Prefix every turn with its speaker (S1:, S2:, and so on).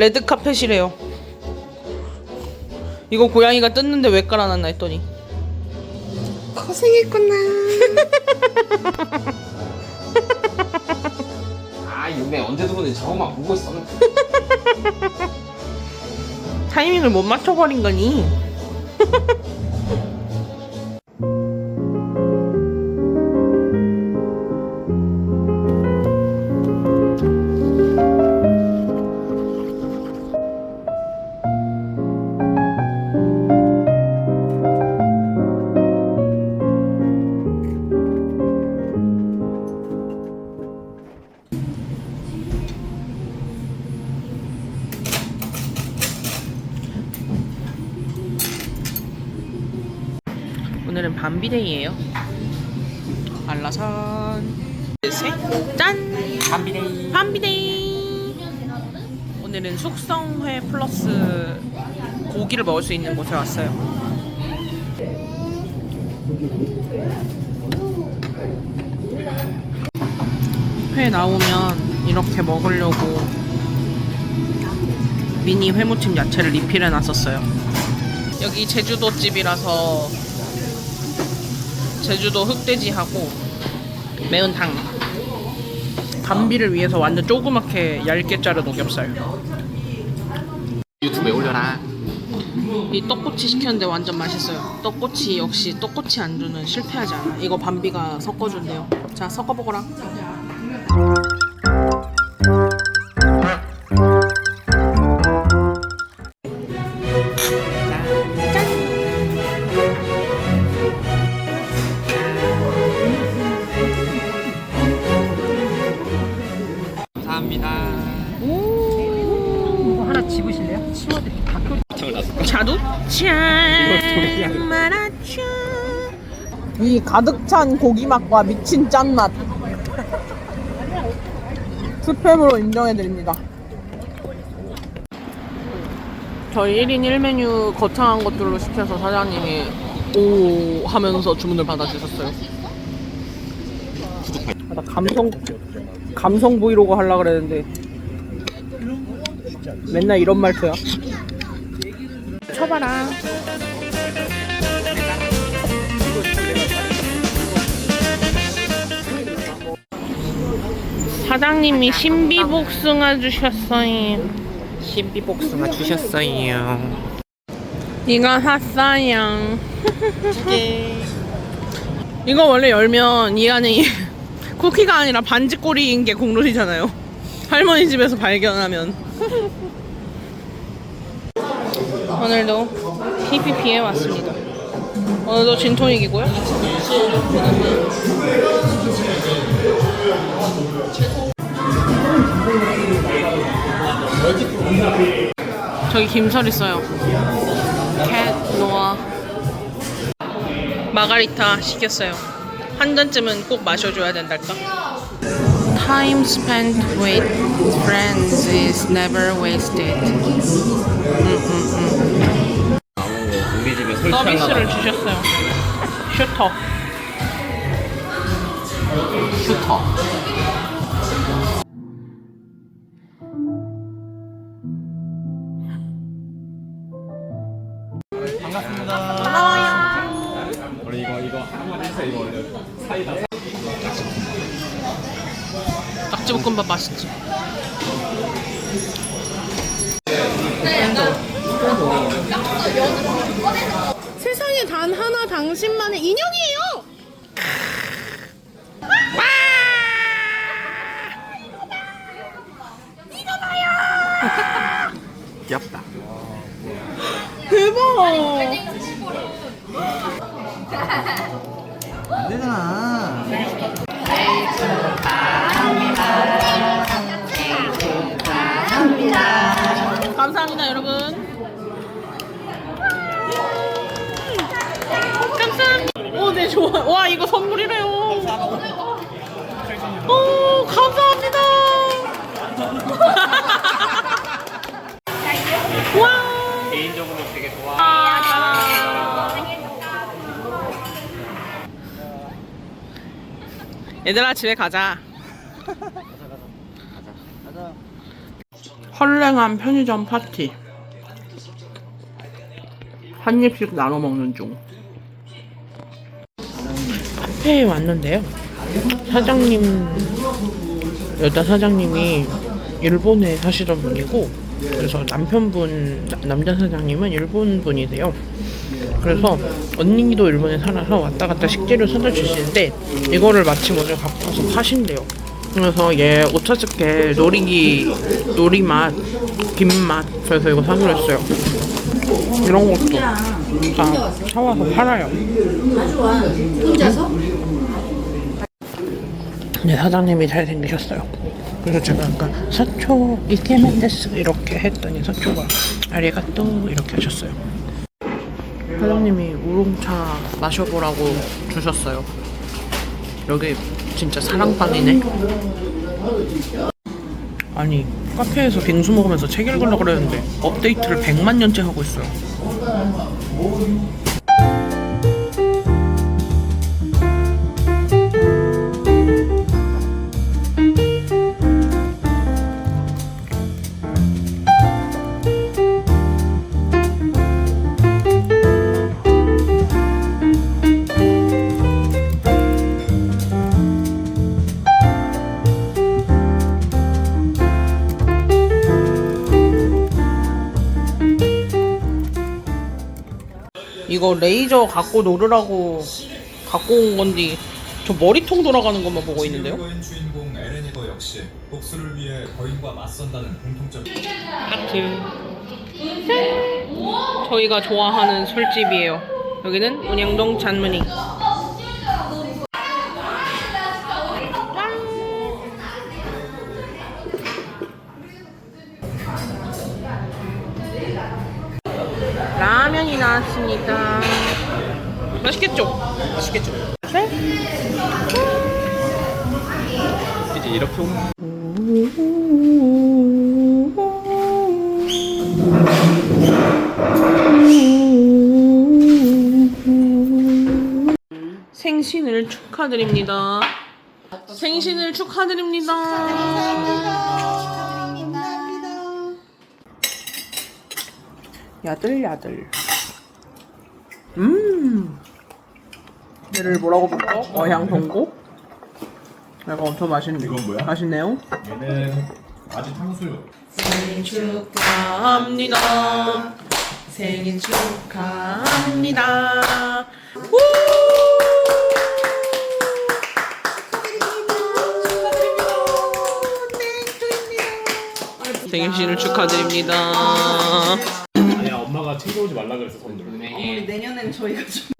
S1: 레드 카펫이래요. 이거 고양이가 뜯는데 왜 깔아놨나 했더니
S2: 고생했구나.
S3: 아 유매 언제 들어오는지 저것만 보고 있어
S1: 타이밍을 못 맞춰버린 거니. 오늘은 밤비데이예요. 알라산 셋, 짠!
S3: 밤비데이
S1: 밤비데이. 오늘은 숙성회 플러스 고기를 먹을 수 있는 곳에 왔어요. 회 나오면 이렇게 먹으려고 미니 회무침 야채를 리필해 놨었어요. 여기 제주도 집이라서 제주도 흑돼지하고 매운탕 감비를 위해서 완전 조그맣게 얇게 자른 오겹살.
S3: 유튜브에 올려라
S1: 이 떡꼬치 시켰는데 완전 맛있어요. 떡꼬치 역시 떡꼬치 안주는 실패하지 않아. 이거 밤비가 섞어준대요. 자 섞어보거라
S2: 이
S1: 가득 찬 고기 맛과 미친 짠맛. 스팸으로 인정해드립니다. 저희 1인 1메뉴 거창한 것들로 시켜서 사장님이 오 하면서 주문을 받아주셨어요. 아, 나 감성 감성 브이로그 하려고 그랬는데 맨날 이런 말투야. 쳐봐라 사장님이 신비복숭아 주셨어요.
S3: 신비복숭아 주셨어요.
S1: 이거 샀어요. 이거 원래 열면 이 안에 이- 쿠키가 아니라 반지꼬리인 게 국룰이잖아요. 할머니 집에서 발견하면. 오늘도 PPP에 왔습니다. 오늘도 진토닉이고요 저기 김설 있어요. 캣 노아. 마가리타 시켰어요. 한 잔쯤은 꼭 마셔줘야 된달까? Time spent with friends is never wasted.
S3: 우리 집에
S1: 서비스를 주셨어요. 슈터
S3: 슈터. 반갑습니다. 우리 이거 이거 한번 해서 이거 사이다.
S1: 낙지볶음밥 맛있지 세상에 단 하나 당신만의 인형이에요
S3: 귀엽다.
S1: 대박!
S3: 안 되잖아.
S1: 감사합니다 여러분. 감사합니다. 오 네 좋아. 와 이거 선물이래요 오 감사합니다 와
S3: 개인적으로 되게 좋아
S1: 얘들아 집에 가자 헐랭한 편의점 파티. 한 입씩 나눠 먹는 중. 카페에 왔는데요. 사장님, 여자 사장님이 일본에 사시던 분이고, 그래서 남편분, 나- 남자 사장님은 일본 분이세요. 그래서 언니도 일본에 살아서 왔다 갔다 식재료 사다 주시는데 이거를 마침 오늘 갖고 와서 파신대요. 그래서 얘 오차즈케 노리기 요리맛 김맛 그래서 이거 사기로 했어요. 이런 것도 다 사와서 팔아요. 네 사장님이 잘 생기셨어요. 그래서 제가 아까 사초 이케멘 데스 이렇게 했더니 사초가 아리가또 이렇게 하셨어요. 사장님이 우롱차 마셔보라고 주셨어요. 여기 진짜 사랑방이네. 아니 카페에서 빙수 먹으면서 책 읽으려고 그랬는데 업데이트를 100만 년째 하고 있어요. 이거 레이저 갖고 놀으라고 갖고 온 건데 저 머리통 돌아가는 것만 보고 있는데요?
S4: 주인공 에레니거 역시 복수를 위해 거인과 맞선다는 공통점.
S1: 하트. 저희가 좋아하는 술집이에요. 여기는 운영동 잔문이. 나왔습니다. 맛있겠죠?
S3: 맛있겠죠?
S1: 네?
S3: 이제 이렇게 오면
S1: 생신을 축하드립니다. 생신을 축하드립니다. 야들야들. 음. 얘를 뭐라고 불러? 어향 동고? 이거 엄청 맛있는데.
S3: 이건 뭐야?
S1: 맛있네요.
S3: 얘는 아직 탕수육.
S1: 생일 축하합니다. 생일 축하합니다. 우! 생일신을 축하드립니다.
S3: 엄마가 챙겨오지 말라 그랬어 손들어.
S5: 내년엔 저희가 좀